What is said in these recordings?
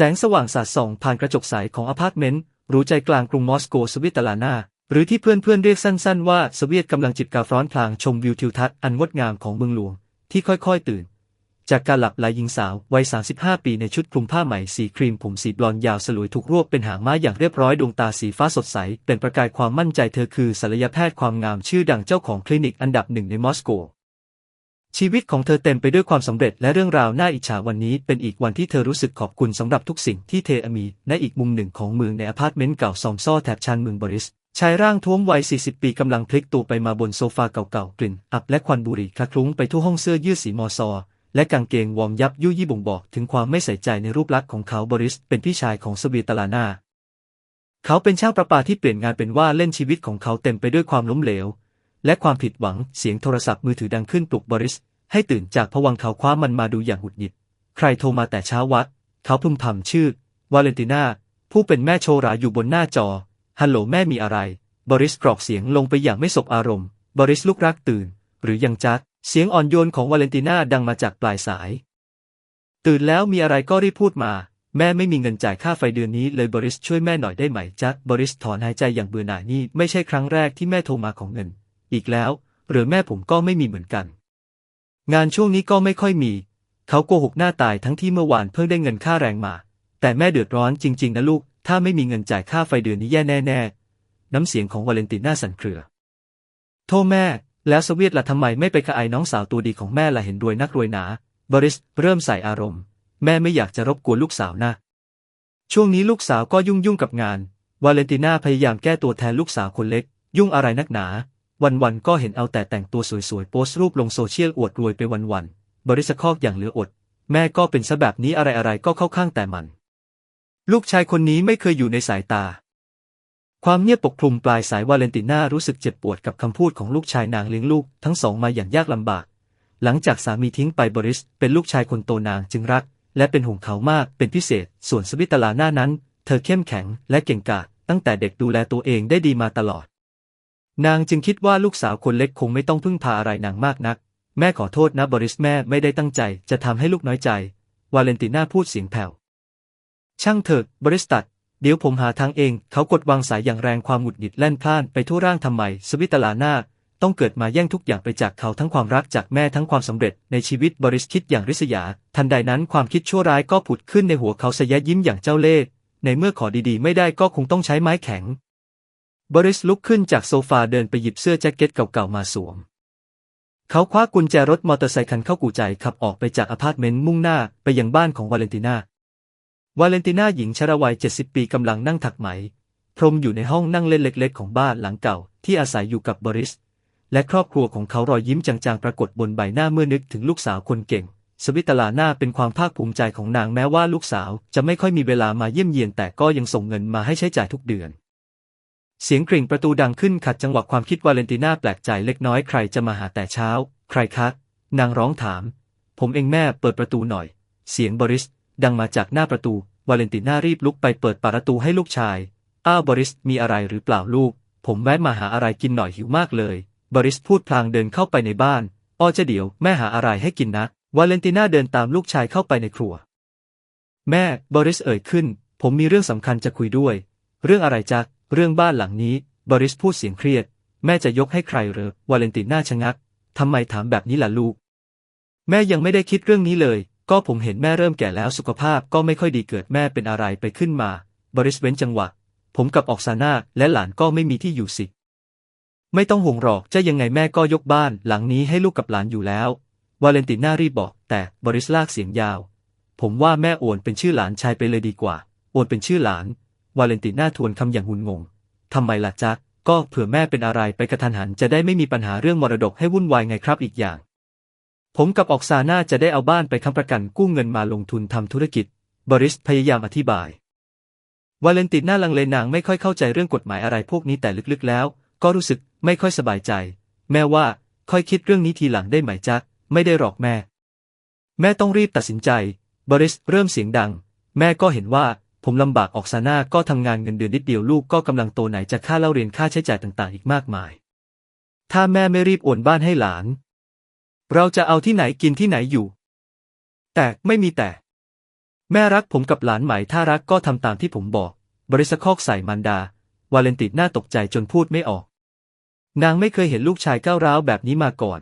แสงสว่างสาดส่องผ่านกระจกใสของอพาร์ตเมนต์หรูใจกลางกรุงมอสโกสวิตเซอร์แลนด์หรือที่เพื่อนๆเรียกสั้นๆว่าสวีตกำลังจิบกาฟร้อนพลางชมวิวทิวทัศน์อันงดงามของเมืองหลวง ที่ค่อยๆตื่น จากการหลับไหลหญิงสาววัย 35 ปีในชุดคลุมผ้าไหมสีครีมผมสีบลอนด์ยาวสลวยถูกรวบเป็นหางม้าอย่างเรียบร้อยดวงตาสีฟ้าสดใสเป็นประกายความมั่นใจเธอคือศัลยแพทย์ความงามชื่อดังเจ้าของคลินิกอันดับหนึ่งในมอสโก ชีวิตของเธอเต็มไปด้วยความสำเร็จและเรื่องราวน่าอิจฉาวันนี้เป็นอีกวันที่เธอรู้สึกขอบคุณสำหรับทุกสิ่งที่เธอมีในอีกมุมหนึ่งของเมืองในอพาร์ตเมนต์เก่าซอมซ่อแถบชานเมืองบริสชายร่างท้วมวัย 40 ปีกำลังพลิกตัวไปมาบนโซฟาเก่าๆ กลิ่น อับและควันบุหรี่คละคลุ้งไปทั่วห้องเสื้อยืดสีมอซอ และกางเกงวอร์มยับยุยี่บ่งบอกถึงความไม่ใส่ใจในรูปลักษณ์ของเขาบริสเป็นพี่ชายของสวีตลานา เขาเป็นช่างประปาที่เปลี่ยนงานเป็นว่าเล่นชีวิตของเขาเต็มไปด้วยความล้มเหลว และความผิดหวังเสียงโทรศัพท์มือถือดังขึ้นปลุกบริส ให้ตื่นจากผวังเขาคว้ามันมาดูอย่างหงุดหงิด ใครโทรมาแต่เช้าวัด เขาพึมพำชื่อ วาเลนติน่า ผู้เป็นแม่โชราอยู่บนหน้าจอ ฮัลโหลแม่มีอะไร บริสกรอกเสียงลงไปอย่างไม่สบอารมณ์ บริสลุกรักตื่น หรือยังจัก เสียงอ่อนโยนของวาเลนติน่าดังมาจากปลายสาย ตื่นแล้วมีอะไรก็รีบพูดมา แม่ไม่มีเงินจ่ายค่าไฟเดือนนี้เลยบริสช่วยแม่หน่อยได้ไหมจักบริสถอนหายใจอย่างเบื่อหน่ายนี่ไม่ใช่ครั้งแรกที่แม่โทรมาของเงิน อีกแล้ว หรือแม่ผมก็ไม่มีเหมือนกัน งานช่วงนี้ก็ไม่ค่อยมี เขาโกหกหน้าตายทั้งที่เมื่อวานเพิ่งได้เงินค่าแรงมา แต่แม่เดือดร้อนจริง ๆ นะลูก ถ้าไม่มีเงินจ่ายค่าไฟเดือนนี้แย่แน่ๆ น้ำเสียงของวาเลนติน่าสั่นเครือ โทษแม่ แล้วสวียตล่ะทำไมไม่ไปกระไอน้องสาวตัวดีของแม่ล่ะเห็นรวยนักรวยหนา บริสเริ่มใส่อารมณ์ แม่ไม่อยากจะรบกวนลูกสาวนะช่วงนี้ลูกสาวก็ยุ่งยุ่งกับงาน วาเลนติน่าพยายามแก้ตัวแทนลูกสาวคนเล็ก ยุ่งอะไรนักหนา วันๆก็เห็นเอาแต่แต่งตัวสวยๆโพสต์รูปลงโซเชียลอวดรวยไปวันๆบริสคอกอย่างเหลืออด แม่ก็เป็นซะแบบนี้อะไรๆก็เข้าข้างแต่มัน ลูกชายคนนี้ไม่เคยอยู่ในสายตา ความเงียบปกคลุมปลายสายวาเลนติน่ารู้สึกเจ็บปวดกับคำพูดของลูกชายนางเลี้ยงลูกทั้งสองมาอย่างยากลำบาก หลังจากสามีทิ้งไปบริสเป็นลูกชายคนโตนางจึงรัก และเป็นห่วงเขามากเป็นพิเศษ ส่วนสวิตลาหน้านั้น เธอเข้มแข็งและเก่งกาจตั้งแต่เด็กดูแลตัวเองได้ดีมาตลอด นางจึงคิดว่าลูกสาวคนเล็กคงไม่ต้องพึ่งพาอะไรนางมากนัก แม่ขอโทษนะบริสแม่ไม่ได้ตั้งใจจะทำให้ลูกน้อยใจ วาเลนติน่าพูดเสียงแผ่ว ช่างเถอะบริสตัด เดี๋ยวผมหาทางเอง เขากดวางสายอย่างแรงความหงุดหงิดแล่นพล่านไปทั่วร่างทำไม สวิตลานาต้องเกิดมาแย่งทุกอย่างไปจากเขาทั้งความรักจากแม่ทั้งความสำเร็จในชีวิตบริสคิดอย่างริษยา ทันใดนั้นความคิดชั่วร้ายก็ผุดขึ้นในหัวเขาสยะยิ้มอย่างเจ้าเล่ห์ในเมื่อขอดีๆ ไม่ได้ก็คงต้องใช้ไม้แข็ง บริสลุกขึ้นจากโซฟาเดินไปหยิบเสื้อแจ็คเก็ตเก่าๆมาสวม เขาคว้ากุญแจรถมอเตอร์ไซค์คันเข้ากู่ใจขับออกไปจากอพาร์ตเมนต์มุ่งหน้าไปยังบ้านของวาเลนติน่า วาเลนติน่าหญิงชราวัย 70 ปีกำลังนั่งถักไหม พรมอยู่ในห้องนั่งเล่นเล็ก ๆ ของบ้านหลังเก่า ที่อาศัยอยู่กับบริส และครอบครัวของเขารอยยิ้มจางๆปรากฏบนใบหน้าเมื่อนึกถึงลูกสาวคนเก่ง สวิตลาหน้าเป็นความภาคภูมิใจของนางแม้ว่าลูกสาวจะไม่ค่อยมีเวลามาเยี่ยมเยียนแต่ก็ยังส่งเงินมาให้ใช้จ่ายทุกเดือน เสียงกริ่งประตูดังขึ้นขัดจังหวะความคิดวาเลนติน่าแปลกใจเล็กน้อยใครจะมาหาแต่เช้า ใครคะ นางร้องถาม ผมเองแม่เปิดประตูหน่อย เสียงบริส ดังมาจากหน้าประตู วาเลนติน่ารีบลุกไปเปิดประตูให้ลูกชาย อ้าวบริสมีอะไรหรือเปล่าลูก ผมแวะมาหาอะไรกินหน่อยหิวมากเลย บริสพูดพลางเดินเข้าไปในบ้านอ้อจะเดี๋ยวแม่หาอะไรให้กินนะ วาเลนติน่าเดินตามลูกชายเข้าไปในครัว แม่ บริสเอ่ยขึ้น ผมมีเรื่องสำคัญจะคุยด้วย เรื่องอะไรจ๊ะ เรื่องบ้านหลังนี้ บริสพูดเสียงเครียด แม่จะยกให้ใครเหรอ วาเลนติน่าชะงัก ทำไมถามแบบนี้ล่ะลูก แม่ยังไม่ได้คิดเรื่องนี้เลย ก็ผมเห็นแม่เริ่มแก่แล้วสุขภาพก็ไม่ค่อยดีเกิดแม่เป็นอะไรไปขึ้นมา บริสเว้นจังหวะ ผมกับออกซาน่าและหลานก็ไม่มีที่อยู่สิ ไม่ต้องห่วงหรอกจะยังไงแม่ก็ยกบ้านหลังนี้ให้ลูกกับหลานอยู่แล้ว วาเลนติน่ารีบบอก แต่บริสลากเสียงยาว ผมว่าแม่โอนเป็นชื่อหลานชายไปเลยดีกว่า โอนเป็นชื่อหลาน วาเลนติน่าทวนคำอย่างหุนงง ทำไมล่ะจ๊ะ ก็เผื่อแม่เป็นอะไรไปกระทันหันจะได้ไม่มีปัญหาเรื่องมรดกให้วุ่นวายไงครับอีกอย่าง ผมกับออกซาน่าจะได้เอาบ้านไปค้ำประกันกู้เงินมาลงทุนทำธุรกิจ บริสพยายามอธิบาย วาเลนติน่าลังเลนางไม่ค่อยเข้าใจเรื่องกฎหมายอะไรพวกนี้แต่ลึกๆแล้ว ก็รู้สึกไม่ค่อยสบายใจ แม่ว่าค่อยคิดเรื่องนี้ทีหลังได้ไหมจ๊ะ ไม่ได้หรอกแม่ แม่ต้องรีบตัดสินใจ บริสเริ่มเสียงดัง แม่ก็เห็นว่า ผมลำบากออกซาน่าก็ทำงานเงินเดือนนิดเดียวลูกก็กำลังโตไหนจะค่าเล่าเรียนค่าใช้จ่ายต่างๆ อีกมากมาย ถ้าแม่ไม่รีบโอนบ้านให้หลาน เราจะเอาที่ไหนกินที่ไหนอยู่ แต่ไม่มีแต่ แม่รักผมกับหลานไหมถ้ารักก็ทำตามที่ผมบอก บริสคอกใส่มันดา วาเลนติน่าตกใจจนพูดไม่ออก นางไม่เคยเห็นลูกชายก้าวร้าวแบบนี้มาก่อน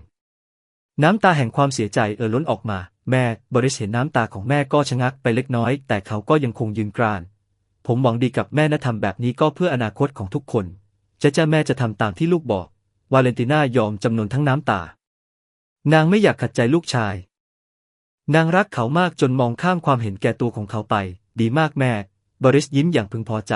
น้ำตาแห่งความเสียใจเอ่อล้นออกมา แม่บริสเห็นน้ำตาของแม่ก็ชะงักไปเล็กน้อย แต่เขาก็ยังคงยืนกราน ผมหวังดีกับแม่นะทำแบบนี้ก็เพื่ออนาคตของทุกคน จะจ้าแม่จะทำตามที่ลูกบอก วาเลนติน่ายอมจำนนทั้งน้ำตา นางไม่อยากขัดใจลูกชาย นางรักเขามากจนมองข้ามความเห็นแก่ตัวของเขาไป ดีมากแม่ บริสยิ้มอย่างพึงพอใจ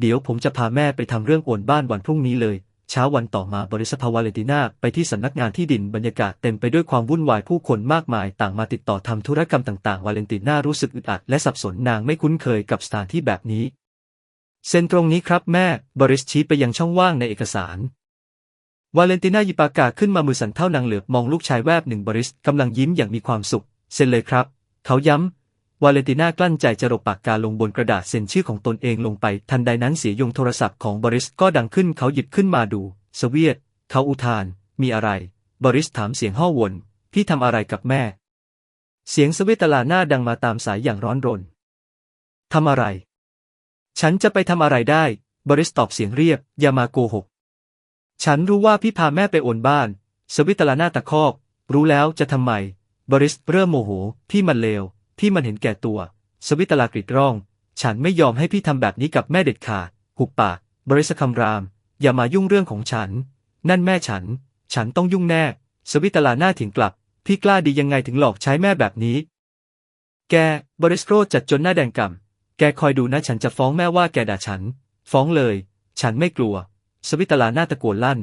เดี๋ยวผมจะพาแม่ไปทำเรื่องโอนบ้านวันพรุ่งนี้เลย เช้าวันต่อมาบริสพาวาเลติน่าไปที่สำนักงานที่ดินบรรยากาศเต็มไปด้วยความวุ่นวายผู้คนมากมายต่างมาติดต่อทำธุรกรรมต่างๆ วาเลนติน่ารู้สึกอึดอัดและสับสนนางไม่คุ้นเคยกับสถานที่แบบนี้ เซ็นตรงนี้ครับแม่ บริสชี้ไปยังช่องว่างในเอกสาร วาเลนติน่าหยิบปากกาขึ้นมามือสั่นเท่านางเหลือบมองลูกชายแวบหนึ่งบริสกำลังยิ้มอย่างมีความสุข เซ็นเลยครับ เขาย้ำ วาเลนติน่ากลั้นใจจะรบปากกาลงบนกระดาษเซ็นชื่อของตนเองลงไป ทันใดนั้นเสียงยงโทรศัพท์ของบริสก็ดังขึ้นเขาหยิบขึ้นมาดู สเวียตเขาอุทาน มีอะไร บริสถามเสียงห่อวน พี่ทำอะไรกับแม่ เสียงสเวตลาหน้าดังมาตามสายอย่างร้อนรนทำอะไร ฉันจะไปทำอะไรได้ บริสตอบเสียงเรียบ อย่ามาโกหก ฉันรู้ว่าพี่พาแม่ไปโอนบ้าน สวิตลาหน้าตะคอก รู้แล้วจะทำไม บริสเริ่มโมโห พี่มันเลว พี่มันเห็นแก่ตัว สวิตลากริดร้อง ฉันไม่ยอมให้พี่ทำแบบนี้กับแม่เด็ดขาดหุบปากบริสคำราม อย่ามายุ่งเรื่องของฉัน นั่นแม่ฉัน ฉันต้องยุ่งแน่ สวิตลาหน้าถึงกลับ พี่กล้าดียังไงถึงหลอกใช้แม่แบบนี้ แก บริสโรจัดจนหน้าแดงก่ำแกคอยดูนะฉันจะฟ้องแม่ว่าแกด่าฉัน ฟ้องเลย ฉันไม่กลัว สวิตลาหน้าตะโกนลั่น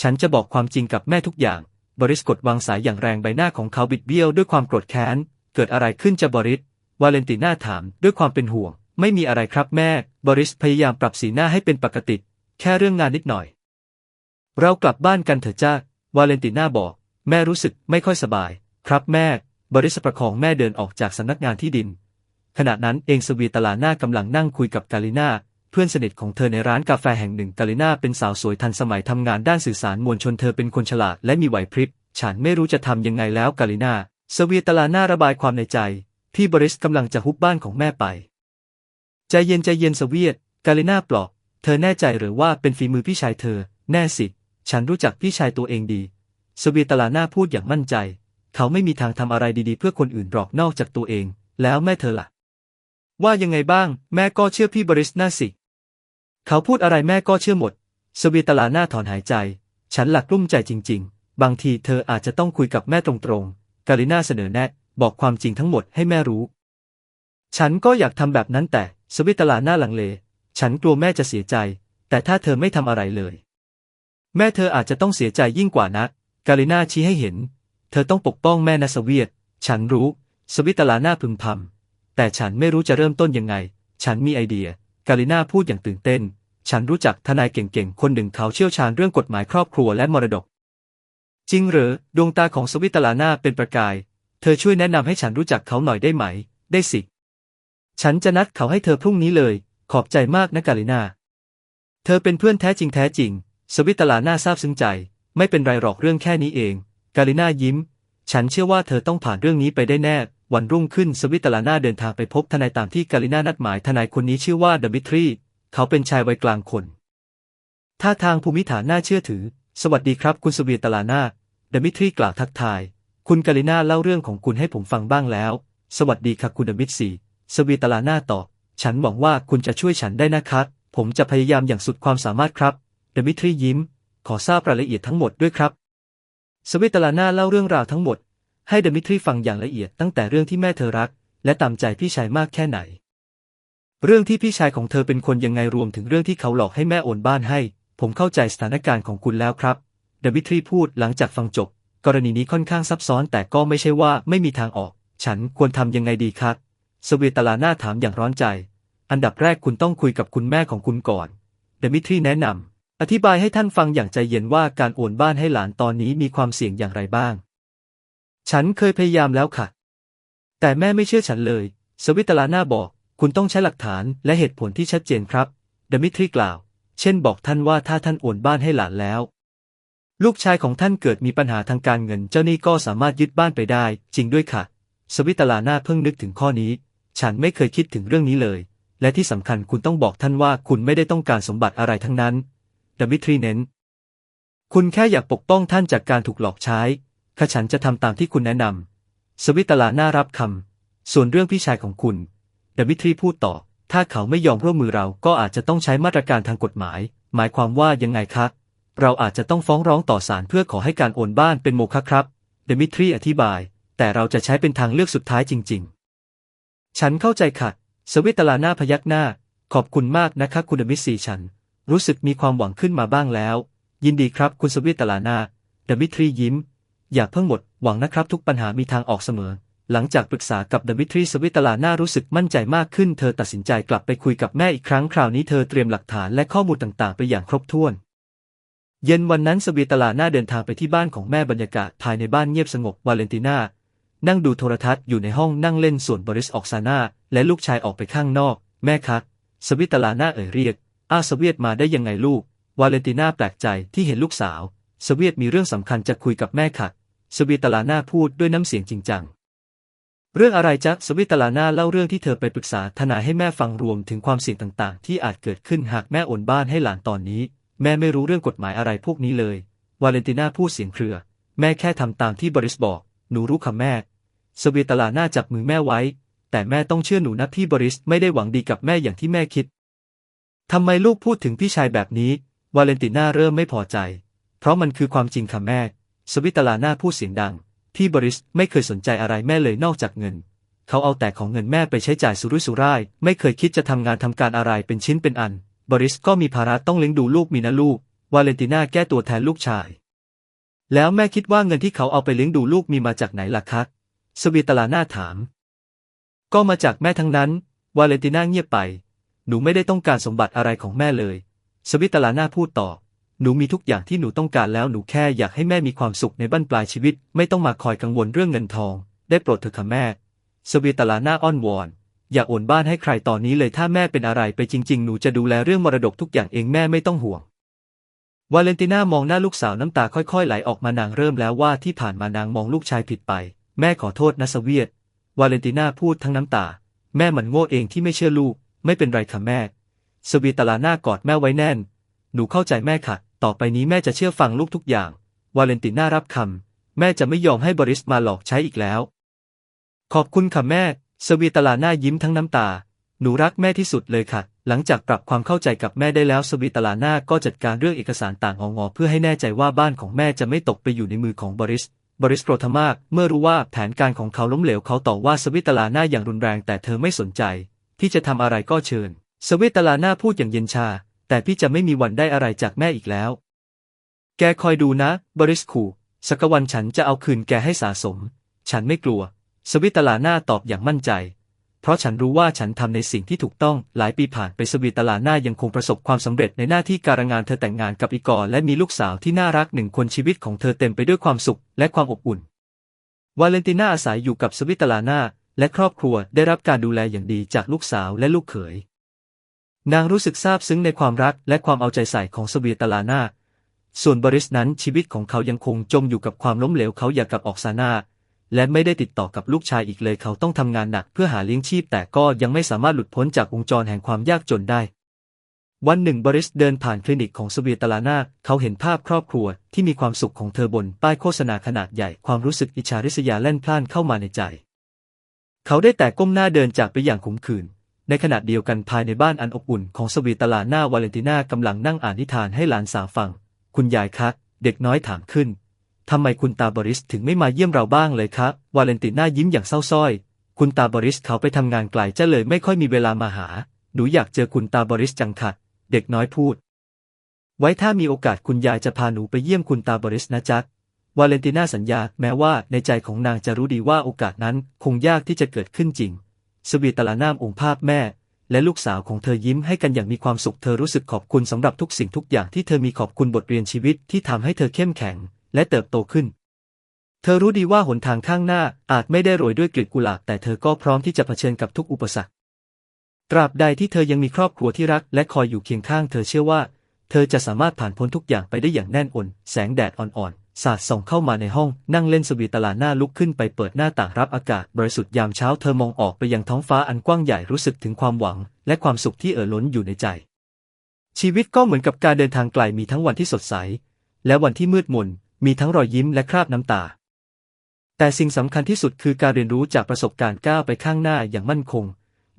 ฉันจะบอกความจริงกับแม่ทุกอย่าง บริสกดวางสายอย่างแรงใบหน้าของเขาบิดเบี้ยวด้วยความโกรธแค้น เกิดอะไรขึ้นจะบริส วาเลนติน่าถามด้วยความเป็นห่วง ไม่มีอะไรครับแม่ บริสพยายามปรับสีหน้าให้เป็นปกติ แค่เรื่องงานนิดหน่อย เรากลับบ้านกันเถอะจ้า วาเลนติน่าบอก แม่รู้สึกไม่ค่อยสบาย ครับแม่ บริสประคองแม่เดินออกจากสำนักงานที่ดิน ขณะนั้นเองสวีตลาหน้ากำลังนั่งคุยกับกาลิน่าเพื่อนสนิทของเธอในร้านกาแฟแห่งหนึ่งกาลิน่าเป็นสาวสวยทันสมัยทำงานด้านสื่อสารมวลชนเธอเป็นคนฉลาดและมีไหวพริบ ฉันไม่รู้จะทำยังไงแล้วกาลิน่า สวีตลาหน้าระบายความในใจ ที่บริสกำลังจะฮุบบ้านของแม่ไป ใจเย็นใจเย็นสวีตกาลิน่าปลอบเธอแน่ใจหรือว่าเป็นฝีมือพี่ชายเธอ แน่สิ ฉันรู้จักพี่ชายตัวเองดีสวีตลาหน้าพูดอย่างมั่นใจ เขาไม่มีทางทำอะไรดีๆ เพื่อคนอื่นหรอกนอกจากตัวเอง แล้วแม่เธอล่ะ ว่ายังไงบ้าง แม่ก็เชื่อพี่บริสน่าสิ เขาพูดอะไรแม่ก็เชื่อหมดสวีตลาหน้าถอนหายใจ ฉันหลักกลุ้มใจจริง ๆ บางทีเธออาจจะต้องคุยกับแม่ตรงๆ กาลิน่าเสนอแนะ บอกความจริงทั้งหมดให้แม่รู้ ฉันก็อยากทำแบบนั้นแต่สวิตลาหน้าหลังเล ฉันกลัวแม่จะเสียใจ แต่ถ้าเธอไม่ทำอะไรเลย แม่เธออาจจะต้องเสียใจยิ่งกว่านักกาลิน่าชี้ให้เห็น เธอต้องปกป้องแม่นะสเวียตฉันรู้ สวิตลาหน้าพึมพำแต่ฉันไม่รู้จะเริ่มต้นยังไง ฉันมีไอเดีย กาลิน่าพูดอย่างตื่นเต้น ฉันรู้จักทนายเก่งๆ คนหนึ่งเขาเชี่ยวชาญเรื่องกฎหมายครอบครัวและมรดก จริงเหรอ ดวงตาของสวิตลาน้าเป็นประกาย เธอช่วยแนะนำให้ฉันรู้จักเขาหน่อยได้ไหม ได้สิ ฉันจะนัดเขาให้เธอพรุ่งนี้เลย ขอบใจมากนะกาลินาเธอเป็นเพื่อนแท้จริงแท้จริง สวิตลาน้าซาบซึ้งใจ ไม่เป็นไรหรอกเรื่องแค่นี้เอง กาลิน่ายิ้ม ฉันเชื่อว่าเธอต้องผ่านเรื่องนี้ไปได้แน่ วันรุ่งขึ้นสวิตลาน่าเดินทางไปพบทนายตามที่กาลิน่านัดหมายทนายคนนี้ชื่อว่าเดมิทรี เขาเป็นชายวัยกลางคนท่าทางภูมิฐานน่าเชื่อถือ สวัสดีครับคุณสวีตลานา เดมิทรีกล่าวทักทาย คุณกาลิน่าเล่าเรื่องของคุณให้ผมฟังบ้างแล้ว สวัสดีครับคุณเดมิทรีสวีตลานาตอบ ฉันหวังว่าคุณจะช่วยฉันได้นะครับ ผมจะพยายามอย่างสุดความสามารถครับ เดมิทรียิ้ม ขอทราบรายละเอียดทั้งหมดด้วยครับ สวิตลานาเล่าเรื่องราวทั้งหมด ให้เดมิทรีฟังอย่างละเอียดตั้งแต่เรื่องที่แม่เธอรัก และตามใจพี่ชายมากแค่ไหน เรื่องที่พี่ชายของเธอเป็นคนยังไงรวมถึงเรื่องที่เขาหลอกให้แม่โอนบ้านให้ ผมเข้าใจสถานการณ์ของคุณแล้วครับ เดมิทรีพูดหลังจากฟังจบ กรณีนี้ค่อนข้างซับซ้อนแต่ก็ไม่ใช่ว่าไม่มีทางออก ฉันควรทำยังไงดีครับสวีตลาน่าถามอย่างร้อนใจ อันดับแรกคุณต้องคุยกับคุณแม่ของคุณก่อน เดมิทรีแนะนำอธิบายให้ท่านฟังอย่างใจเย็นว่าการโอนบ้านให้หลานตอนนี้มีความเสี่ยงอย่างไรบ้าง ฉันเคยพยายามแล้วค่ะ แต่แม่ไม่เชื่อฉันเลย สวิตลาน่าบอก คุณต้องใช้หลักฐานและเหตุผลที่ชัดเจนครับ เดมิทรีกล่าว เช่นบอกท่านว่าถ้าท่านโอนบ้านให้หลานแล้ว ลูกชายของท่านเกิดมีปัญหาทางการเงิน เจ้าหนี้ก็สามารถยึดบ้านไปได้ จริงด้วยค่ะ สวิตลาหน่าเพิ่งนึกถึงข้อนี้ ฉันไม่เคยคิดถึงเรื่องนี้เลย และที่สำคัญคุณต้องบอกท่านว่าคุณไม่ได้ต้องการสมบัติอะไรทั้งนั้นดมิทรีเน้น คุณแค่อยากปกป้องท่านจากการถูกหลอกใช้ข้าฉันจะทำตามที่คุณแนะนำสวิตลาหน่ารับคำส่วนเรื่องพี่ชายของคุณดมิทรีพูดต่อ ถ้าเขาไม่ยอมร่วมมือเราก็อาจจะต้องใช้มาตรการทางกฎหมาย หมายความว่ายังไงคะ เราอาจจะต้องฟ้องร้องต่อศาลเพื่อขอให้การโอนบ้านเป็นโมฆะครับ เดมิทรีอธิบาย แต่เราจะใช้เป็นทางเลือกสุดท้ายจริง ๆ ฉันเข้าใจค่ะ สวิตลาน่าพยักหน้า ขอบคุณมากนะคะคุณเดมิสีฉัน รู้สึกมีความหวังขึ้นมาบ้างแล้ว ยินดีครับคุณสวิตลาน่าเดมิทรียิ้ม อย่าเพิ่งหมดหวังนะครับ ทุกปัญหามีทางออกเสมอ หลังจากปรึกษากับเดมิทรีสวิตลาน่ารู้สึกมั่นใจมากขึ้น เธอตัดสินใจกลับไปคุยกับแม่อีกครั้งคราวนี้เธอเตรียมหลักฐานและข้อมูลต่างๆ ไปอย่างครบถ้วน เย็นวันนั้นสวีตลาน่าเดินทางไปที่บ้านของแม่บรรยากาศภายในบ้านเงียบสงบวาเลนติน่านั่งดูโทรทัศน์อยู่ในห้องนั่งเล่นส่วนบริสออกซาน่าและลูกชายออกไปข้างนอก แม่คะสวิตลาน่าเอ่ยเรียก อาสเวียตมาได้ยังไงลูก วาเลนติน่าแปลกใจที่เห็นลูกสาว สเวียตมีเรื่องสำคัญจะคุยกับแม่ค่ะสวีตลาน่าพูดด้วยน้ำเสียงจริงจัง เรื่องอะไรจ๊ะสวิตลาน่าเล่าเรื่องที่เธอไปปรึกษาทนายให้แม่ฟังรวมถึงความเสี่ยงต่างๆ ที่อาจเกิดขึ้นหากแม่โอนบ้านให้หลานตอนนี้ แม่ไม่รู้เรื่องกฎหมายอะไรพวกนี้เลย วาเลนติน่าพูดเสียงเครือ แม่แค่ทำตามที่บริสบอก หนูรู้คำแม่สวีตลาน่าจับมือแม่ไว้ แต่แม่ต้องเชื่อหนูนะพี่บริสไม่ได้หวังดีกับแม่อย่างที่แม่คิดทำไมลูกพูดถึงพี่ชายแบบนี้ วาเลนติน่าเริ่มไม่พอใจ เพราะมันคือความจริงค่ะแม่ สวิตลาน่าพูดเสียงดัง พี่บริสไม่เคยสนใจอะไรแม่เลยนอกจากเงิน เขาเอาแต่ของเงินแม่ไปใช้จ่ายสุรุ่ยสุร่าย ไม่เคยคิดจะทำงานทำการอะไรเป็นชิ้นเป็นอัน บริสก็มีภาระต้องเลี้ยงดูลูกมีนะลูก วาเลนติน่าแก้ตัวแทนลูกชาย แล้วแม่คิดว่าเงินที่เขาเอาไปเลี้ยงดูลูกมีมาจากไหนล่ะคะสวีตลาน่าถาม ก็มาจากแม่ทั้งนั้น วาเลนติน่าเงียบไป หนูไม่ได้ต้องการสมบัติอะไรของแม่เลย สวิตลาน่าพูดต่อ หนูมีทุกอย่างที่หนูต้องการแล้วหนูแค่อยากให้แม่มีความสุขในบั้นปลายชีวิต ไม่ต้องมาคอยกังวลเรื่องเงินทอง ได้โปรดเถอะค่ะแม่ สวีตลาน่าอ้อนวอน อย่าโอนบ้านให้ใครตอนนี้เลยถ้าแม่เป็นอะไรไปจริง ๆ หนูจะดูแลเรื่องมรดกทุกอย่างเองแม่ไม่ต้องห่วง วาเลนติน่ามองหน้าลูกสาวน้ำตาค่อยๆ ไหลออกมานางเริ่มแล้วว่าที่ผ่านมานางมองลูกชายผิดไป แม่ขอโทษนะสเวียตวาเลนติน่าพูดทั้งน้ำตา แม่มันโง่เองที่ไม่เชื่อลูก ไม่เป็นไรค่ะแม่ สวีตลาน่ากอดแม่ไว้แน่น หนูเข้าใจแม่ค่ะ ต่อไปนี้แม่จะเชื่อฟังลูกทุกอย่าง วาเลนติน่ารับคำแม่จะไม่ยอมให้บริสมาหลอกใช้อีกแล้ว ขอบคุณค่ะแม่ สวีตลาหน่ายิ้มทั้งน้ำตา หนูรักแม่ที่สุดเลยค่ะ หลังจากปรับความเข้าใจกับแม่ได้แล้วสวีตลาหน่าก็จัดการเรื่องเอกสารต่างงอๆเพื่อให้แน่ใจว่าบ้านของแม่จะไม่ตกไปอยู่ในมือของบริส บริสโกรธมาก เมื่อรู้ว่าแผนการของเขาล้มเหลวเขาต่อว่าสวิตลาหน่าอย่างรุนแรงแต่เธอไม่สนใจ ที่จะทำอะไรก็เชิญ สวิตลาหน่าพูดอย่างเย็นชา แต่พี่จะไม่มีวันได้อะไรจากแม่อีกแล้ว แกคอยดูนะ บริสขู่สักวันฉันจะเอาคืนแกให้สาสม ฉันไม่กลัว สวิตลาหน่าตอบอย่างมั่นใจ เพราะฉันรู้ว่าฉันทำในสิ่งที่ถูกต้องหลายปีผ่านไปสวีตลาหน่ายังคงประสบความสำเร็จในหน้าที่การงานเธอแต่งงานกับอีกอร์และมีลูกสาวที่น่ารักหนึ่งคนชีวิตของเธอเต็มไปด้วยความสุขและความอบอุ่น วาเลนติน่าอาศัยอยู่กับสวิตลาหน่าและครอบครัวได้รับการดูแลอย่างดีจากลูกสาวและลูกเขย นางรู้สึกซาบซึ้งในความรักและความเอาใจใส่ของสวีตลาน่าส่วนบริสนั้นชีวิตของเขายังคงจมอยู่กับความล้มเหลวเขาอยากกลับออกซาน่า และไม่ได้ติดต่อกับลูกชายอีกเลยเขาต้องทำงานหนักเพื่อหาเลี้ยงชีพแต่ก็ยังไม่สามารถหลุดพ้นจากวงจรแห่งความยากจนได้ วันหนึ่งบริสเดินผ่านคลินิกของสวีตลานาเขาเห็นภาพครอบครัวที่มีความสุขของเธอบนป้ายโฆษณาขนาดใหญ่ความรู้สึกอิจฉาริษยาแล่นพล่านเข้ามาในใจ เขาได้แต่ก้มหน้าเดินจากไปอย่างขมขื่นในขณะเดียวกันภายในบ้านอันอบอุ่นของสวีตลาน่าวาเลนติน่ากำลังนั่งอ่านนิทานให้หลานสาวฟัง คุณยายคะ เด็กน้อยถามขึ้น ทำไมคุณตาบริสถึงไม่มาเยี่ยมเราบ้างเลยครับ วาเลนติน่ายิ้มอย่างเศร้าส้อย คุณตาบริสเขาไปทำงานไกลจะเลยไม่ค่อยมีเวลามาหา หนูอยากเจอคุณตาบริสจังค่ะ เด็กน้อยพูด ไว้ถ้ามีโอกาสคุณยายจะพาหนูไปเยี่ยมคุณตาบริสนะจ๊ะวาเลนติน่าสัญญาแม้ว่าในใจของนางจะรู้ดีว่าโอกาสนั้นคงยากที่จะเกิดขึ้นจริง สวีตลานามองค์ภาพแม่ และลูกสาวของเธอยิ้มให้กันอย่างมีความสุขเธอรู้สึกขอบคุณสำหรับทุกสิ่งทุกอย่างที่เธอมีขอบคุณบทเรียนชีวิตที่ทำให้เธอเข้มแข็ง และเติบโตขึ้น เธอรู้ดีว่าหนทางข้างหน้าอาจไม่ได้โรยด้วยกลีบกุหลาบแต่เธอก็พร้อมที่จะเผชิญกับทุกอุปสรรค ตราบใดที่เธอยังมีครอบครัวที่รักและคอยอยู่เคียงข้างเธอเชื่อว่า เธอจะสามารถผ่านพ้นทุกอย่างไปได้อย่างแน่นอนแสงแดดอ่อนๆสาดส่องเข้ามาในห้อง นั่งเล่นสวีตลาหน้าลุกขึ้นไปเปิดหน้าต่างรับอากาศบริสุทธิ์ยามเช้าเธอมองออกไปยังท้องฟ้าอันกว้างใหญ่รู้สึกถึงความหวัง และความสุขที่เอ่อล้นอยู่ในใจ ชีวิตก็เหมือนกับการเดินทางไกลมีทั้งวันที่สดใส และวันที่มืดมน มีทั้งรอยยิ้มและคราบน้ำตา แต่สิ่งสำคัญที่สุดคือการเรียนรู้จากประสบการณ์ก้าวไปข้างหน้าอย่างมั่นคง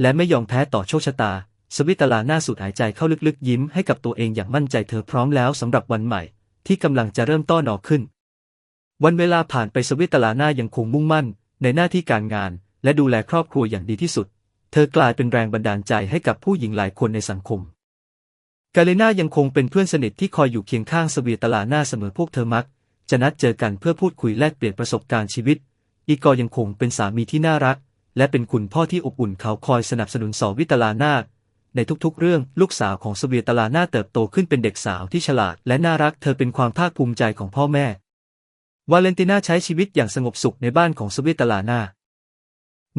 และไม่ยอมแพ้ต่อโชคชะตา สวิตลาหน้าสูดหายใจเข้าลึกๆยิ้มให้กับตัวเองอย่างมั่นใจเธอพร้อมแล้วสำหรับวันใหม่ ที่กำลังจะเริ่มต้อนอขึ้น วันเวลาผ่านไปสวิตลาหน้ายังคงมุ่งมั่น ในหน้าที่การงาน และดูแลครอบครัวอย่างดีที่สุด เธอกลายเป็นแรงบันดาลใจให้กับผู้หญิงหลายคนในสังคมกาเลนายังคงเป็นเพื่อนสนิทที่คอยอยู่เคียงข้างสวีตลาหน้าเสมอพวกเธอมัก จะนัดเจอกันเพื่อพูดคุยแลกเปลี่ยนประสบการณ์ชีวิต อีกอยังคงเป็นสามีที่น่ารัก และเป็นคุณพ่อที่อบอุ่นเขาคอยสนับสนุนสอวิตลานาในทุกๆ เรื่องลูกสาวของสวีตลานาเติบโตขึ้นเป็นเด็กสาวที่ฉลาด และน่ารักเธอเป็นความภาคภูมิใจของพ่อแม่ วาเลนติน่าใช้ชีวิตอย่างสงบสุขในบ้านของสวีตลานา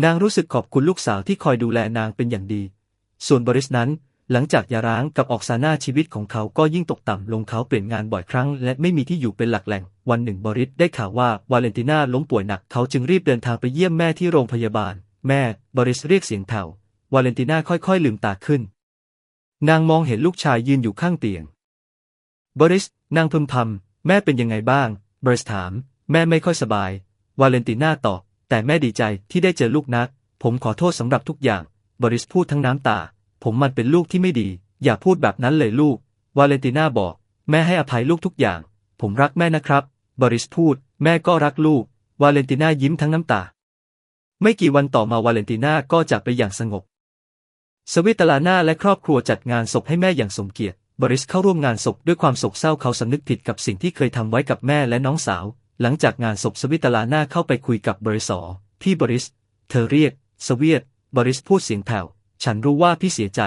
นางรู้สึกขอบคุณลูกสาวที่คอยดูแลนางเป็นอย่างดี ส่วนบริสนั้น หลังจากย่าร้างกับออกซาน่าชีวิตของเขาก็ยิ่งตกต่ำลงเขาเปลี่ยนงานบ่อยครั้ง และไม่มีที่อยู่เป็นหลักแหล่ง วันหนึ่งบริสได้ข่าวว่าวาเลนติน่าล้มป่วยหนักเขาจึงรีบเดินทางไปเยี่ยมแม่ที่โรงพยาบาล แม่ บริสเรียกเสียงแผ่ววาเลนติน่าค่อยๆลืมตาขึ้น นางมองเห็นลูกชายยืนอยู่ข้างเตียง บริส นางพึมพำแม่เป็นยังไงบ้าง บริสถาม แม่ไม่ค่อยสบาย วาเลนติน่าตอบแต่แม่ดีใจที่ได้เจอลูกนัก ผมขอโทษสำหรับทุกอย่าง บริสพูดทั้งน้ำตา ผมมันเป็นลูกที่ไม่ดี อย่าพูดแบบนั้นเลยลูก วาเลนติน่าบอก แม่ให้อภัยลูกทุกอย่าง ผมรักแม่นะครับ บริสพูด แม่ก็รักลูก วาเลนติน่ายิ้มทั้งน้ำตา ไม่กี่วันต่อมาวาเลนติน่าก็จากไปอย่างสงบ สวิตลาน่าและครอบครัวจัดงานศพให้แม่อย่างสมเกียรติ บริสเข้าร่วมงานศพด้วยความโศกเศร้าเขาสำนึกผิดกับสิ่งที่เคยทำไว้กับแม่และน้องสาว หลังจากงานศพสวิตลาน่าเข้าไปคุยกับบริสอพี่บริส เธอเรียก สเวียตบริสพูดเสียงแผ่ว ฉันรู้ว่าพี่เสียใจ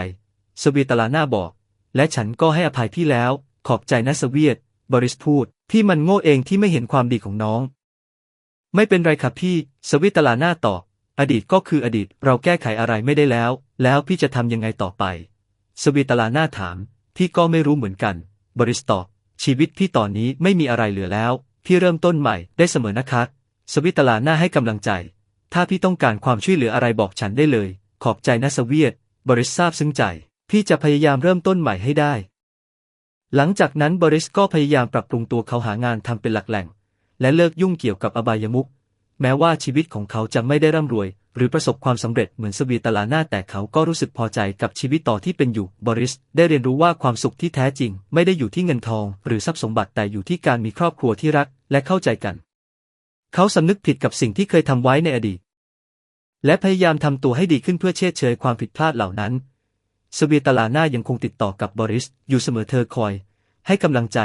สวิตลาน่าบอก และฉันก็ให้อภัยพี่แล้ว ขอบใจนะสเวียตบริสพูด พี่มันโง่เองที่ไม่เห็นความดีของน้อง ไม่เป็นไรครับพี่ สวิตลาน่าตอบ อดีตก็คืออดีต เราแก้ไขอะไรไม่ได้แล้ว แล้วพี่จะทำยังไงต่อไป สวิตลาน่าถาม พี่ก็ไม่รู้เหมือนกัน บริสตอบ ชีวิตพี่ตอนนี้ไม่มีอะไรเหลือแล้ว พี่เริ่มต้นใหม่ได้เสมอนะคะ สวิตลาน่าให้กำลังใจ ถ้าพี่ต้องการความช่วยเหลืออะไรบอกฉันได้เลย ขอบใจนะสเวียตบริสทราบซึ้งใจ พี่จะพยายามเริ่มต้นใหม่ให้ได้ หลังจากนั้นบริสก็พยายามปรับปรุงตัวเขาหางานทำเป็นหลักแหล่ง และเลิกยุ่งเกี่ยวกับอบายมุขแม้ว่าชีวิตของเขาจะไม่ได้ร่ำรวย หรือประสบความสำเร็จเหมือนสวีตลาหน่าแต่เขาก็รู้สึกพอใจกับชีวิตต่อที่เป็นอยู่ บริสได้เรียนรู้ว่าความสุขที่แท้จริง ไม่ได้อยู่ที่เงินทอง หรือทรัพย์สมบัติแต่อยู่ที่การมีครอบครัวที่รักและเข้าใจกัน เขาสำนึกผิดกับสิ่งที่เคยทำไว้ในอดีต และพยายามทำตัวให้ดีขึ้นเพื่อเชิดเชยความผิดพลาดเหล่านั้น สเวีตลาน่ายังคงติดต่อกับบริส อยู่เสมอเธอคอย ให้กำลังใจ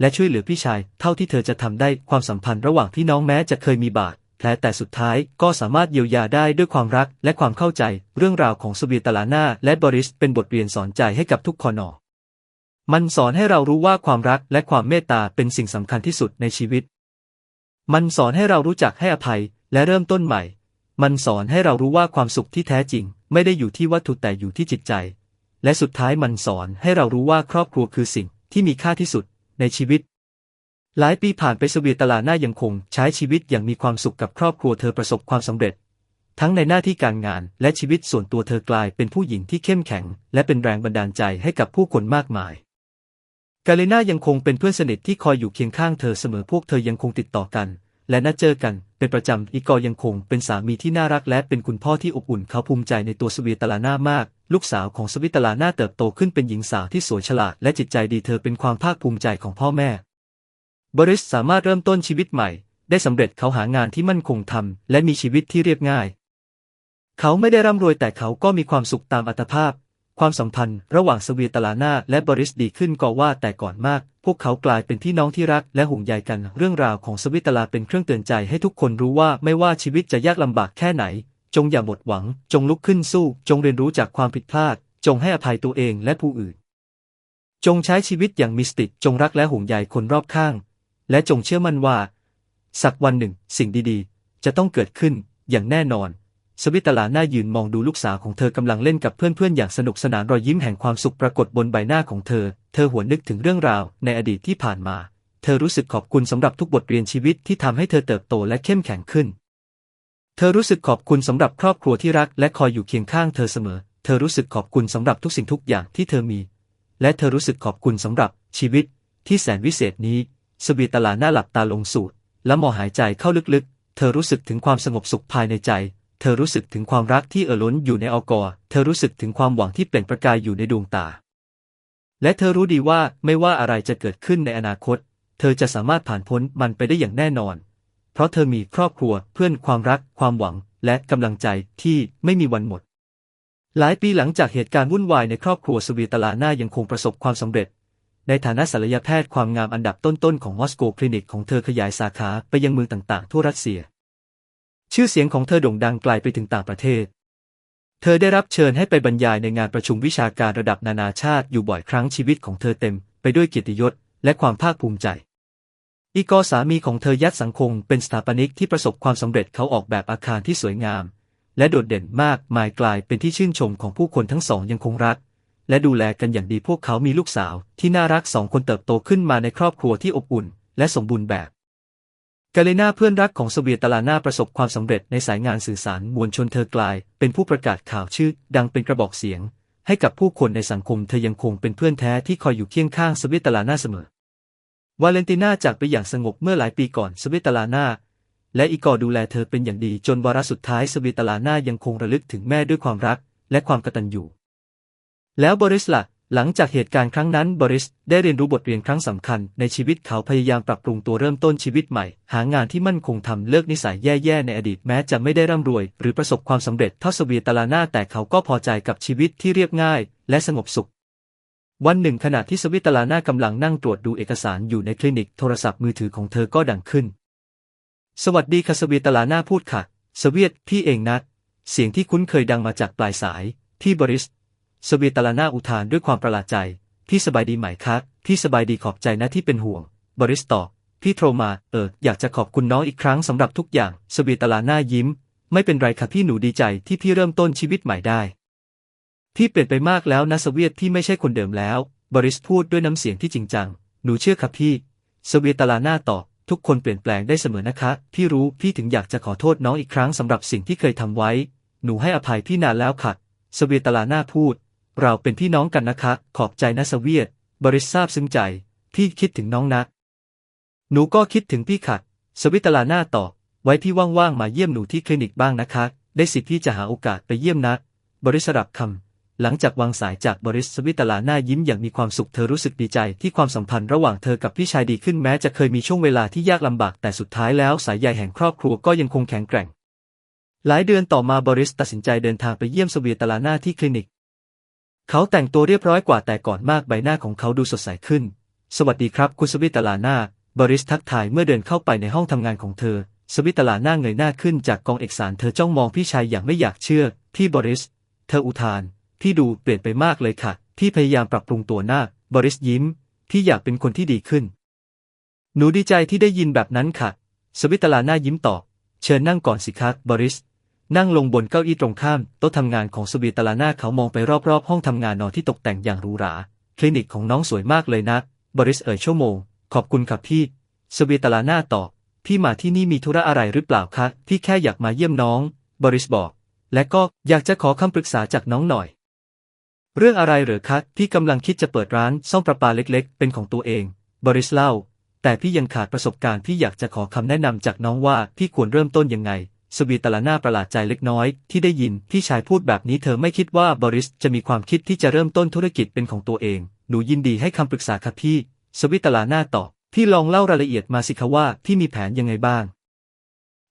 และช่วยเหลือพี่ชาย เท่าที่เธอจะทำได้ความสัมพันธ์ระหว่างพี่น้องแม้จะเคยมีบาดแผลแต่สุดท้ายก็สามารถเยียวยาได้ด้วยความรักและความเข้าใจ เรื่องราวของสเวีตลาน่าและบริสเป็นบทเรียนสอนใจให้กับทุกคนอมันสอนให้เรารู้ว่าความรักและความเมตตาเป็นสิ่งสำคัญที่สุดในชีวิต มันสอนให้เรารู้จักให้อภัยและเริ่มต้นใหม่ มันสอนให้เรารู้ว่าความสุขที่แท้จริง ไม่ได้อยู่ที่วัตถุแต่อยู่ที่จิตใจ และสุดท้ายมันสอนให้เรารู้ว่าครอบครัวคือสิ่งที่มีค่าที่สุดในชีวิต หลายปีผ่านไปสวีตลาหน้ายังคง ใช้ชีวิตอย่างมีความสุขกับครอบครัวเธอประสบความสำเร็จ ทั้งในหน้าที่การงานและชีวิตส่วนตัวเธอกลายเป็นผู้หญิงที่เข้มแข็ง และเป็นแรงบันดาลใจให้กับผู้คนมากมายกาเลนายังคงเป็นเพื่อนสนิทที่คอยอยู่เคียงข้างเธอเสมอพวกเธอยังคงติดต่อกัน และนัดเจอกัน เป็นประจำอีกอยังคงเป็นสามีที่น่ารักและเป็นคุณพ่อที่อบอุ่นเขาภูมิใจในตัวสวีตลาน่ามาก ลูกสาวของสวีตลาน่าเติบโตขึ้นเป็นหญิงสาวที่สวยฉลาดและจิตใจดีเธอเป็นความภาคภูมิใจของพ่อแม่ บริสสามารถเริ่มต้นชีวิตใหม่ ได้สำเร็จเขาหางานที่มั่นคงทำและมีชีวิตที่เรียบง่าย เขาไม่ได้ร่ำรวยแต่เขาก็มีความสุขตามอัตภาพ ความสัมพันธ์ระหว่างสวีตลาน่าและบริสดีขึ้นก็ว่าแต่ก่อนมาก พวกเขากลายเป็นพี่น้องที่รักและห่วงใยกัน เรื่องราวของสวิตลาเป็นเครื่องเตือนใจให้ทุกคนรู้ว่าไม่ว่าชีวิตจะยากลำบากแค่ไหน จงอย่าหมดหวัง จงลุกขึ้นสู้ จงเรียนรู้จากความผิดพลาด จงให้อภัยตัวเองและผู้อื่น จงใช้ชีวิตอย่างมีสติจงรักและห่วงใยคนรอบข้าง และจงเชื่อมั่นว่า สักวันหนึ่ง สิ่งดีๆ จะต้องเกิดขึ้นอย่างแน่นอน สวิตลาหน้ายืนมองดูลูกสาวของเธอกำลังเล่นกับเพื่อนๆ อย่างสนุกสนานรอยยิ้มแห่งความสุขปรากฏบนใบหน้าของเธอ เธอหวนนึกถึงเรื่องราวในอดีตที่ผ่านมา เธอรู้สึกขอบคุณสำหรับทุกบทเรียนชีวิตที่ทำให้เธอเติบโตและเข้มแข็งขึ้น เธอรู้สึกขอบคุณสำหรับครอบครัวที่รักและคอยอยู่เคียงข้างเธอเสมอ เธอรู้สึกขอบคุณสำหรับทุกสิ่งทุกอย่างที่เธอมี และเธอรู้สึกขอบคุณสำหรับชีวิต ที่แสนวิเศษนี้ สวีตลาหน้าหลับตาลงสูดและมอหายใจเข้าลึกๆ เธอรู้สึกถึงความสงบสุขภายในใจ เธอรู้สึกถึงความรักที่เอ่อล้นอยู่ในออกอเธอรู้สึกถึงความหวังที่เปล่งประกายอยู่ในดวงตา และเธอรู้ดีว่าไม่ว่าอะไรจะเกิดขึ้นในอนาคต เธอจะสามารถผ่านพ้นมันไปได้อย่างแน่นอน เพราะเธอมีครอบครัวเพื่อนความรัก ความหวัง และกำลังใจที่ไม่มีวันหมด หลายปีหลังจากเหตุการณ์วุ่นวายในครอบครัวสวีตลาหน้ายังคงประสบความสำเร็จในฐานะศัลยแพทย์ความงามอันดับต้นๆของมอสโกคลินิกของเธอขยายสาขาไปยังเมืองต่างๆ ทั่วรัสเซีย ชื่อเสียงของเธอโด่งดังไกลไปถึงต่างประเทศ เธอได้รับเชิญให้ไปบรรยายในงานประชุมวิชาการระดับนานาชาติอยู่บ่อยครั้งชีวิตของเธอเต็มไปด้วยเกียรติยศและความภาคภูมิใจ อีกอสามีของเธอยัดสังคมเป็นสถาปนิกที่ประสบความสำเร็จเขาออกแบบอาคารที่สวยงาม และโดดเด่นมากมายกลายเป็นที่ชื่นชมของผู้คนทั้งสองยังคงรัก และดูแลกันอย่างดีพวกเขามีลูกสาวที่น่ารักสองคนเติบโตขึ้นมาในครอบครัวที่อบอุ่น และสมบูรณ์แบบ กาเลนาเพื่อนรักของสเวียตลาน่าประสบความสำเร็จในสายงานสื่อสารมวลชนเธอกลาย เป็นผู้ประกาศข่าวชื่อ ดังเป็นกระบอกเสียง ให้กับผู้คนในสังคมเธอยังคงเป็นเพื่อนแท้ที่คอยอยู่เคียงข้างสเวียตลาน่าเสมอ วาเลนติน่าจากไปอย่างสงบเมื่อหลายปีก่อนสเวียตลาน่าและอีกอดูแลเธอเป็นอย่างดีจนวาระสุดท้ายสเวียตลาน่ายังคงระลึกถึงแม่ด้วยความรักและความกตัญญูแล้วบริสละ หลังจากเหตุการณ์ครั้งนั้นบริสได้เรียนรู้บทเรียนครั้งสำคัญ ในชีวิตเขาพยายามปรับปรุงตัวเริ่มต้นชีวิตใหม่ หางานที่มั่นคงทำเลิกนิสัยแย่ๆในอดีตแม้จะไม่ได้ร่ำรวย หรือประสบความสำเร็จเท่าสวียตลาน่าแต่เขาก็พอใจกับชีวิตที่เรียบง่าย และสงบสุข วันหนึ่งขณะที่สวิตลาน่ากำลังนั่งตรวจดูเอกสารอยู่ในคลินิกโทรศัพท์มือถือของเธอก็ดังขึ้น สวัสดีค่ะสวีตลาน่าพูดค่ะ สวีตพี่เองนะเสียงที่คุ้นเคยดังมาจากปลายสายพี่บริส สวีตลาน่าอุทานด้วยความประหลาดใจ พี่สบายดีไหมคะพี่สบายดีขอบใจนะที่เป็นห่วง บริสตอบพี่โทรมา เออ อยากจะขอบคุณน้องอีกครั้งสำหรับทุกอย่างสวีตลาน่ายิ้ม ไม่เป็นไรค่ะพี่หนูดีใจที่พี่เริ่มต้นชีวิตใหม่ได้ พี่เปลี่ยนไปมากแล้วนะสเวียตพี่ไม่ใช่คนเดิมแล้ว บริสพูดด้วยน้ำเสียงที่จริงจัง หนูเชื่อครับพี่ สเวียตลาน่าตอบทุกคนเปลี่ยนแปลงได้เสมอนะคะ พี่รู้พี่ถึงอยากจะขอโทษน้องอีกครั้งสำหรับสิ่งที่เคยทำไว้ หนูให้อภัยพี่นานแล้วค่ะ สเวียตลาน่าพูด เราเป็นพี่น้องกันนะคะ ขอบใจนะสเวียต บริสทราบซึ้งใจ พี่คิดถึงน้องนะ หนูก็คิดถึงพี่ค่ะ สวิตลาน่าตอบไว้พี่ว่างๆ มาเยี่ยมหนูที่คลินิกบ้างนะคะ ได้สิทธิ์ที่จะหาโอกาสไปเยี่ยมนะ บริสรับคำ หลังจากวางสายจากบริสสวิตลาน่ายิ้มอย่างมีความสุขเธอรู้สึกดีใจที่ความสัมพันธ์ระหว่างเธอกับพี่ชายดีขึ้นแม้จะเคยมีช่วงเวลาที่ยากลำบากแต่สุดท้ายแล้วสายใยแห่งครอบครัวก็ยังคงแข็งแกร่งหลายเดือนต่อมาบริสตัดสินใจเดินทางไปเยี่ยมสวีตลาน่าที่คลินิก เขาแต่งตัวเรียบร้อยกว่าแต่ก่อนมากใบหน้าของเขาดูสดใสขึ้น สวัสดีครับ คุณสวิตลาน่าบริสทักทายเมื่อเดินเข้าไปในห้องทำงานของเธอ สวิตลาน่าเงยหน้าขึ้นจากกองเอกสารเธอจ้องมองพี่ชายอย่างไม่อยากเชื่อ พี่บริส เธออุทาน พี่ดูเปลี่ยนไปมากเลยค่ะพี่พยายามปรับปรุงตัวหน้า บริสยิ้ม พี่อยากเป็นคนที่ดีขึ้น หนูดีใจที่ได้ยินแบบนั้นค่ะ สวิตลาน่ายิ้มตอบ เชิญนั่งก่อนสิคะบริส นั่งลงบนเก้าอี้ตรงข้ามโต๊ะทำงานของสวีตลาน่าเขามองไปรอบๆ ห้องทำงานนอนที่ตกแต่งอย่างหรูหรา คลินิกของน้องสวยมากเลยนะบริสเอ่ยชั่วโมง ขอบคุณครับพี่สวีตลาน่าตอบพี่มาที่นี่มีธุระอะไรหรือเปล่าคะพี่แค่อยากมาเยี่ยมน้อง บริสบอก และก็อยากจะขอคำปรึกษาจากน้องหน่อย เรื่องอะไรเหรอคะพี่กำลังคิดจะเปิดร้านซ่อมประปาเล็กๆ เป็นของตัวเอง บริสเล่า แต่พี่ยังขาดประสบการณ์พี่อยากจะขอคำแนะนำจากน้องว่าพี่ควรเริ่มต้นยังไง สวีตลาน่าประหลาดใจเล็กน้อย ที่ได้ยินพี่ชายพูดแบบนี้เธอไม่คิดว่าบริสจะมีความคิดที่จะเริ่มต้นธุรกิจเป็นของตัวเอง หนูยินดีให้คำปรึกษาครับพี่ สวิตลาน่าตอบพี่ลองเล่ารายละเอียดมาสิคะว่าพี่มีแผนยังไงบ้าง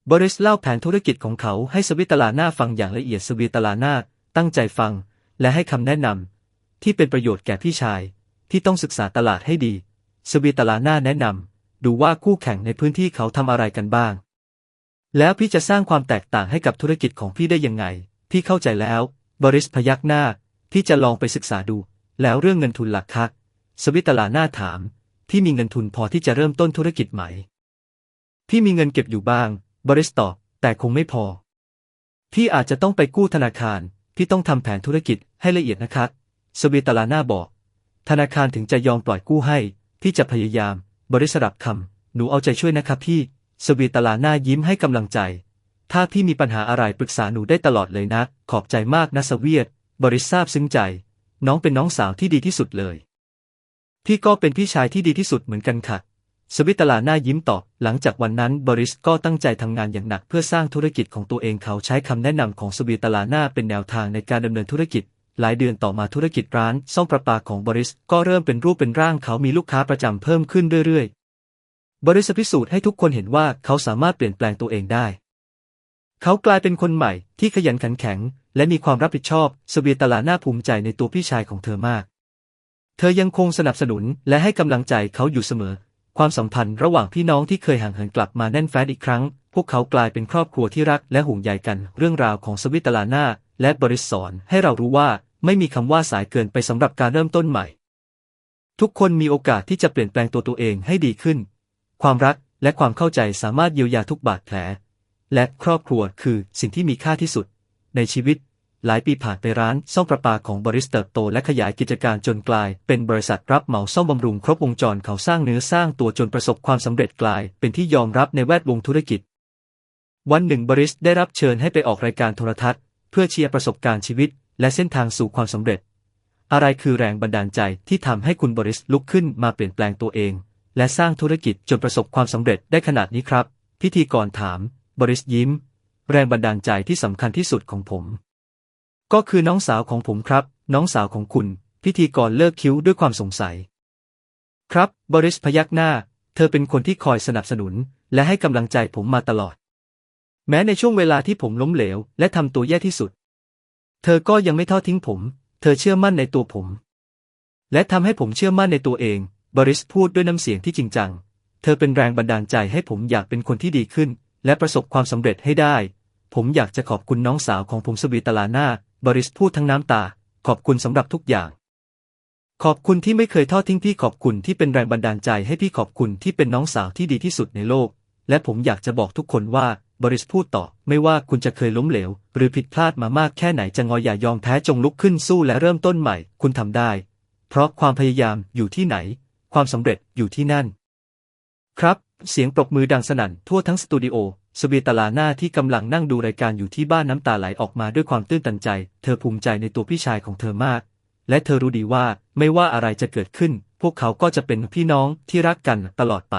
บริสเล่าแผนธุรกิจของเขาให้สวิตลาน่าฟังอย่างละเอียดสวิตลาน่าตั้งใจฟัง และให้คำแนะนำที่เป็นประโยชน์แก่พี่ชาย ที่ต้องศึกษาตลาดให้ดี สวิตลาน่าแนะนำดูว่าคู่แข่งในพื้นที่เขาทำอะไรกันบ้าง แล้วพี่จะสร้างความแตกต่างให้กับธุรกิจของพี่ได้ยังไง พี่เข้าใจแล้ว บริสพยักหน้า พี่จะลองไปศึกษาดู แล้วเรื่องเงินทุนหลักคะสวิตลาหน่าถาม พี่มีเงินทุนพอที่จะเริ่มต้นธุรกิจไหม พี่มีเงินเก็บอยู่บ้าง บริสตอบแต่คงไม่พอ พี่อาจจะต้องไปกู้ธนาคาร พี่ต้องทำแผนธุรกิจให้ละเอียดนะครับสวิตลาหน่าบอก ธนาคารถึงจะยอมปล่อยกู้ให้ พี่จะพยายาม บริสรับคำหนูเอาใจช่วยนะครับพี่ สวีตลาหน้ายิ้มให้กำลังใจ ถ้าพี่มีปัญหาอะไรปรึกษาหนูได้ตลอดเลยนะ ขอบใจมากนะสเวียตบริสซาบซึ้งใจ น้องเป็นน้องสาวที่ดีที่สุดเลย พี่ก็เป็นพี่ชายที่ดีที่สุดเหมือนกันค่ะ สวิตลาหน้ายิ้มตอบ หลังจากวันนั้นบริสก็ตั้งใจทำงานอย่างหนักเพื่อสร้างธุรกิจของตัวเองเขาใช้คำแนะนำของสวิตลาหน้าเป็นแนวทางในการดำเนินธุรกิจ หลายเดือนต่อมาธุรกิจร้านซ่อมประปาของบริสก็เริ่มเป็นรูปเป็นร่างเขามีลูกค้าประจำเพิ่มขึ้นเรื่อยๆ บริสพิสูจน์ให้ทุกคนเห็นว่าเขาสามารถเปลี่ยนแปลงตัวเองได้ เขากลายเป็นคนใหม่ที่ขยันขันแข็ง และมีความรับผิดชอบสวีตลาหน้าภูมิใจในตัวพี่ชายของเธอมาก เธอยังคงสนับสนุนและให้กำลังใจเขาอยู่เสมอ ความสัมพันธ์ระหว่างพี่น้องที่เคยห่างเหินกลับมาแน่นแฟ้นอีกครั้ง พวกเขากลายเป็นครอบครัวที่รักและห่วงใยกัน เรื่องราวของสวิตลาหน้าและบริสสอนให้เรารู้ว่าไม่มีคำว่าสายเกินไปสำหรับการเริ่มต้นใหม่ ทุกคนมีโอกาสที่จะเปลี่ยนแปลงตัวตัวเองให้ดีขึ้น ความรักและความเข้าใจสามารถเยียวยาทุกบาดแผล และครอบครัวคือสิ่งที่มีค่าที่สุด ในชีวิต หลายปีผ่านไปร้านซ่อมประปาของบริสเติบโต และขยายกิจการจนกลาย เป็นบริษัทรับเหมาซ่อมบำรุงครบวงจรเขาสร้างเนื้อสร้างตัวจนประสบความสำเร็จกลาย เป็นที่ยอมรับในแวดวงธุรกิจ วันหนึ่งบริสได้รับเชิญให้ไปออกรายการโทรทัศน์ เพื่อเชียร์ประสบการณ์ชีวิต และเส้นทางสู่ความสำเร็จ อะไรคือแรงบันดาลใจที่ทำให้คุณบริสลุกขึ้นมาเปลี่ยนแปลงตัวเอง และสร้างธุรกิจจนประสบความสำเร็จได้ขนาดนี้ครับ พิธีกรถาม บริสยิ้ม แรงบันดาลใจที่สำคัญที่สุดของผม ก็คือน้องสาวของผมครับ น้องสาวของคุณ พิธีกรเลิกคิ้วด้วยความสงสัย ครับ บริสพยักหน้า เธอเป็นคนที่คอยสนับสนุน และให้กำลังใจผมมาตลอด แม้ในช่วงเวลาที่ผมล้มเหลว และทำตัวแย่ที่สุด เธอก็ยังไม่ทอดทิ้งผม เธอเชื่อมั่นในตัวผม และทำให้ผมเชื่อมั่นในตัวเอง บริสพูดด้วยน้ำเสียงที่จริงจัง เธอเป็นแรงบันดาลใจให้ผมอยากเป็นคนที่ดีขึ้น และประสบความสำเร็จให้ได้ ผมอยากจะขอบคุณน้องสาวของผมสวีตลาหน้าบริสพูดทั้งน้ำตา ขอบคุณสำหรับทุกอย่าง ขอบคุณที่ไม่เคยทอดทิ้งพี่ขอบคุณที่เป็นแรงบันดาลใจให้พี่ขอบคุณที่เป็นน้องสาวที่ดีที่สุดในโลก และผมอยากจะบอกทุกคนว่าบริสพูดต่อ ไม่ว่าคุณจะเคยล้มเหลว หรือผิดพลาดมามากแค่ไหนจะงออย่ายอมแพ้จงลุกขึ้นสู้และเริ่มต้นใหม่ คุณทำได้ เพราะความพยายามอยู่ที่ไหน ความสำเร็จอยู่ที่นั่น ครับ เสียงปรบมือดังสนั่นทั่วทั้งสตูดิโอสเวีตลาหน้าที่กำลังนั่งดูรายการอยู่ที่บ้านน้ำตาไหลออกมาด้วยความตื้นตันใจ เธอภูมิใจในตัวพี่ชายของเธอมาก และเธอรู้ดีว่าไม่ว่าอะไรจะเกิดขึ้น พวกเขาก็จะเป็นพี่น้องที่รักกันตลอดไป